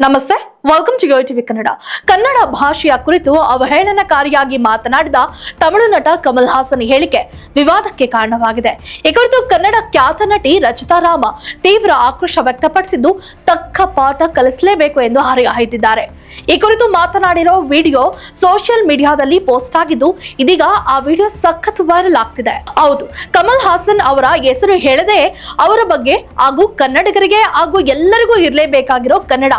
నమస్తే. Welcome to TV Kannada Kannada ಭಾಷೆಯ ಕುರಿತು ಅವಹೇಳನಕಾರಿಯಾಗಿ ಮಾತನಾಡಿದ ತಮಿಳು ನಟ ಕಮಲ್ ಹಾಸನ್ ಹೇಳಿಕೆ ವಿವಾದಕ್ಕೆ ಕಾರಣವಾಗಿದೆ. ಈ ಕುರಿತು ಕನ್ನಡ ಖ್ಯಾತ ನಟಿ ರಚಿತಾ ರಾಮ ತೀವ್ರ ಆಕ್ರೋಶ ವ್ಯಕ್ತಪಡಿಸಿದ್ದು, ತಕ್ಕ ಪಾಠ ಕಲಿಸಲೇಬೇಕು ಎಂದು ಹರಿಹಾಯ್ದಿದ್ದಾರೆ ಈ ಕುರಿತು ಮಾತನಾಡಿರೋ ವಿಡಿಯೋ ಸೋಷಿಯಲ್ ಮೀಡಿಯಾದಲ್ಲಿ ಪೋಸ್ಟ್ ಆಗಿದ್ದು, ಇದೀಗ ಆ ವಿಡಿಯೋ ಸಖತ್ ವೈರಲ್ ಆಗ್ತಿದೆ. ಹೌದು, ಕಮಲ್ ಹಾಸನ್ ಅವರ ಹೆಸರು ಹೇಳದೆ ಅವರ ಬಗ್ಗೆ ಹಾಗೂ ಕನ್ನಡಿಗರಿಗೆ ಹಾಗೂ ಎಲ್ಲರಿಗೂ ಇರಲೇಬೇಕಾಗಿರೋ ಕನ್ನಡ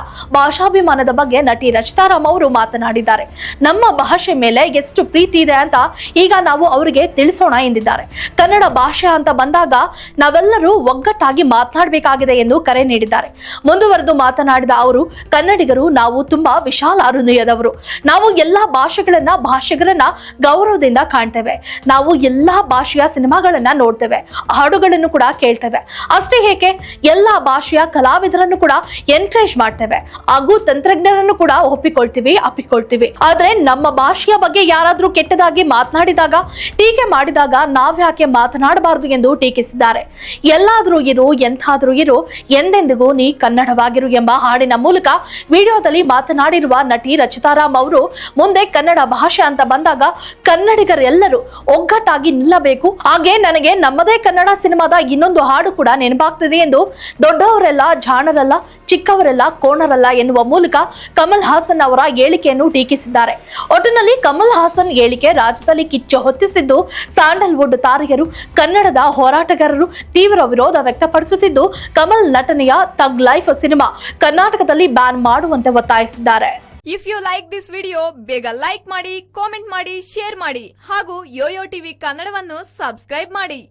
ಭಾಷಾಭಿಮಾನದ ಬಗ್ಗೆ ನಟಿ ರಚಿತಾರಾಮ್ ಅವರು ಮಾತನಾಡಿದ್ದಾರೆ. ನಮ್ಮ ಭಾಷೆ ಮೇಲೆ ಎಷ್ಟು ಪ್ರೀತಿ ಇದೆ ಅಂತ ಈಗ ನಾವು ಅವರಿಗೆ ತಿಳಿಸೋಣ ಎಂದಿದ್ದಾರೆ. ಕನ್ನಡ ಭಾಷೆ ಅಂತ ಬಂದಾಗ ನಾವೆಲ್ಲರೂ ಒಗ್ಗಟ್ಟಾಗಿ ಮಾತನಾಡಬೇಕಾಗಿದೆ ಎಂದು ಕರೆ ನೀಡಿದ್ದಾರೆ. ಮುಂದುವರೆದು ಮಾತನಾಡಿದ ಅವರು, ಕನ್ನಡಿಗರು ನಾವು ತುಂಬಾ ವಿಶಾಲ ಹೃದಯದವರು. ನಾವು ಎಲ್ಲಾ ಭಾಷೆಗಳನ್ನ ಭಾಷೆಗಳನ್ನ ಗೌರವದಿಂದ ಕಾಣ್ತೇವೆ. ನಾವು ಎಲ್ಲಾ ಭಾಷೆಯ ಸಿನಿಮಾಗಳನ್ನ ನೋಡ್ತೇವೆ. ಹಾಡುಗಳನ್ನು ಕೂಡ ಕೇಳ್ತೇವೆ. ಅಷ್ಟೇ ಏಕೆ, ಎಲ್ಲಾ ಭಾಷೆಯ ಕಲಾವಿದರನ್ನು ಕೂಡ ಎನ್ಕರೇಜ್ ಮಾಡ್ತೇವೆ. ಹಾಗೂ ತಂತ್ರಜ್ಞರನ್ನು ಕೂಡ ಒಪ್ಪಿಕೊಳ್ತೀವಿ, ಅಪ್ಪಿಕೊಳ್ತೀವಿ. ಆದ್ರೆ ನಮ್ಮ ಭಾಷೆಯ ಬಗ್ಗೆ ಯಾರಾದ್ರೂ ಕೆಟ್ಟದಾಗಿ ಮಾತನಾಡಿದಾಗ, ಟೀಕೆ ಮಾಡಿದಾಗ ನಾವ್ಯಾಕೆ ಮಾತನಾಡಬಾರದು ಎಂದು ಟೀಕಿಸಿದ್ದಾರೆ. ಎಲ್ಲಾದ್ರೂ ಇರು, ಎಂಥಾದ್ರೂ ಇರು, ಎಂದೆಂದಿಗೂ ನೀ ಕನ್ನಡವಾಗಿರು ಎಂಬ ಹಾಡಿನ ಮೂಲಕ ವಿಡಿಯೋದಲ್ಲಿ ಮಾತನಾಡಿರುವ ನಟಿ ರಚಿತಾರಾಮ್ ಅವರು, ಮುಂದೆ ಕನ್ನಡ ಭಾಷೆ ಅಂತ ಬಂದಾಗ ಕನ್ನಡಿಗರೆಲ್ಲರೂ ಒಗ್ಗಟ್ಟಾಗಿ ನಿಲ್ಲಬೇಕು. ಹಾಗೆ ನನಗೆ ನಮ್ಮದೇ ಕನ್ನಡ ಸಿನಿಮಾದ ಇನ್ನೊಂದು ಹಾಡು ಕೂಡ ನೆನಪಾಗ್ತಿದೆ ಎಂದು ದೊಡ್ಡವರೆಲ್ಲ, ಜಾಣರಲ್ಲ, ಚಿಕ್ಕವರೆಲ್ಲ, ಕೋಣರಲ್ಲ ಎನ್ನುವ ಮೂಲಕ ಕಮಲ್ ಹಾಸನ್ ಅವರ ಹೇಳಿಕೆಯನ್ನು ಟೀಕಿಸಿದ್ದಾರೆ. ಒಟ್ಟಿನಲ್ಲಿ ಕಮಲ್ ಹಾಸನ್ ಹೇಳಿಕೆ ರಾಜ್ಯದಲ್ಲಿ ಕಿಚ್ಚು ಹೊತ್ತಿಸಿದ್ದು, ಸ್ಯಾಂಡಲ್ವುಡ್ ತಾರೆಯರು, ಕನ್ನಡದ ಹೋರಾಟಗಾರರು ತೀವ್ರ ವಿರೋಧ ವ್ಯಕ್ತಪಡಿಸುತ್ತಿದ್ದು, ಕಮಲ್ ನಟನೆಯ ತಗ್ ಲೈಫ್ ಸಿನಿಮಾ ಕರ್ನಾಟಕದಲ್ಲಿ ಬ್ಯಾನ್ ಮಾಡುವಂತೆ ಒತ್ತಾಯಿಸಿದ್ದಾರೆ. If you like this video ಬೇಗ ಲೈಕ್ ಮಾಡಿ ಕಾಮೆಂಟ್ ಮಾಡಿ ಶೇರ್ ಮಾಡಿ ಹಾಗೂ ಯೋಯೋ ಟಿವಿ ಕನ್ನಡವನ್ನು ಸಬ್ಸ್ಕ್ರೈಬ್ ಮಾಡಿ.